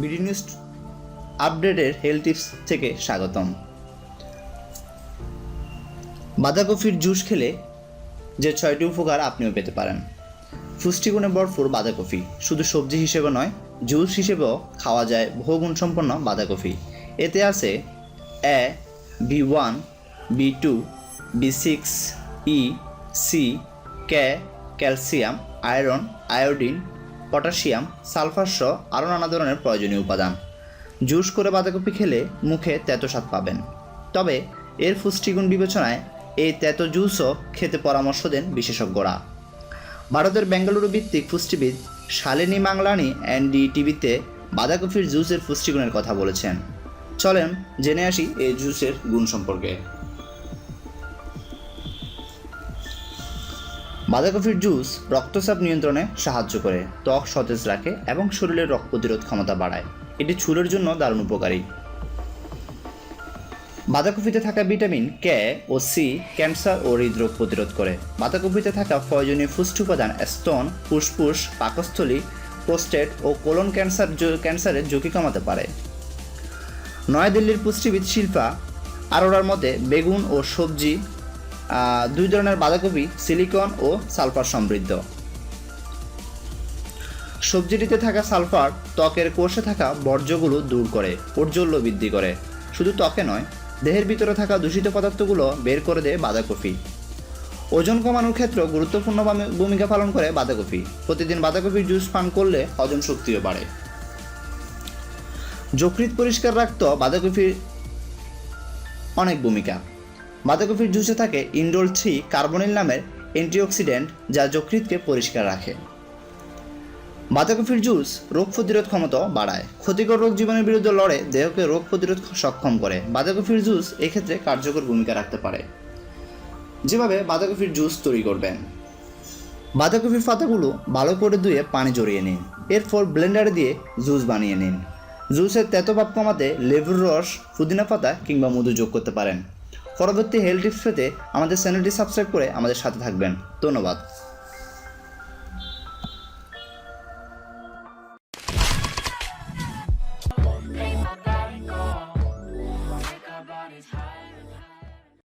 BD news আপডেটের health tips থেকে স্বাগতম। বাঁধাকপির জুস খেলে যে ছয়টি উপকার আপনিও পেতে পারেন। পুষ্টিগুণে ভরপুর বাঁধাকপি শুধু সবজি হিসেবে নয়, জুস হিসেবেও খাওয়া যায় বহুগুণসম্পন্ন বাঁধাকপি এতে আছে A, B one, B two, B six, E, C calcium, iron, iodine potassium, sulphur সহ আরও নানা ধরনের প্রয়োজনীয় উপাদান। জুস করে বাঁধাকপি খেলে মুখে তেতো স্বাদ পাবেন। তবে এর পুষ্টিগুণ বিবেচনায় এই তেতো জুসও খেতে পরামর্শ দেন বিশেষজ্ঞরা। ভারতের বেঙ্গালুরু ভিত্তিক পুষ্টিবিদ শালিনী মাংলানি এনডি টিভিতে বাঁধাকপির জুসের পুষ্টিগুণের কথা বলেছেন। চলেন জেনে আসি এই জুসের গুণ সম্পর্কে। বাঁধাকপির জুস রক্তচাপ নিয়ন্ত্রণে সাহায্য করে, ত্বক সতেজ রাখে এবং শরীরের রোগ প্রতিরোধ ক্ষমতা বাড়ায়। এটি চুলের জন্য দারুণ উপকারী। বাঁধাকপিতে থাকা ভিটামিন কে ও সি ক্যান্সার ও হৃদরোগ প্রতিরোধ করে। বাঁধাকপিতে থাকা প্রয়োজনীয় পুষ্টি উপাদান স্তন ফুসফুস, পাকস্থলী প্রোস্টেট ও কোলন ক্যান্সার ক্যান্সারের ঝুঁকি কমাতে পারে। নয়াদিল্লির পুষ্টিবিদ শিল্পা আরোরার মতে, বেগুন ও সবজি দুই ধরনের বাঁধাকপি সিলিকন ও সালফার সমৃদ্ধ। সবজিটিতে থাকা সালফার ত্বকের কোষে থাকা বর্জ্যগুলো দূর করে, ঔজ্জ্বল্য বৃদ্ধি করে। শুধু ত্বকে নয়, দেহের ভিতরে থাকা দূষিত পদার্থগুলো বের করে দেয় বাঁধাকপি। ওজন কমানোর ক্ষেত্রে গুরুত্বপূর্ণ ভূমিকা পালন করে বাঁধাকপি। প্রতিদিন বাঁধাকপির জুস পান করলে হজম শক্তিও বাড়ে। যকৃৎ পরিষ্কার রাখতে বাঁধাকপির অনেক ভূমিকা। বাঁধাকপির জুসে থাকে ইন্ডোল থ্রি কার্বনিল নামের অ্যান্টিঅক্সিডেন্ট, যা যকৃৎকে পরিষ্কার রাখে। বাঁধাকপির জুস রোগ প্রতিরোধ ক্ষমতা বাড়ায়। ক্ষতিকর রোগ জীবনের বিরুদ্ধে লড়ে দেহকে রোগ প্রতিরোধ সক্ষম করে। বাঁধাকপির জুস এক্ষেত্রে কার্যকর ভূমিকা রাখতে পারে। যেভাবে বাঁধাকপির জুস তৈরি করবেন। বাঁধাকপির পাতাগুলো ভালো করে ধুয়ে পানি জড়িয়ে নিন। এরপর ব্লেন্ডারে দিয়ে জুস বানিয়ে নিন। জুসের তেতোভাব কমাতে লেবুর রস, পুদিনা পাতা কিংবা মধু যোগ করতে পারেন। পরবর্তী হেলথ টিপস পেতে আমাদের চ্যানেলটি সাবস্ক্রাইব করে আমাদের সাথে থাকবেন। ধন্যবাদ।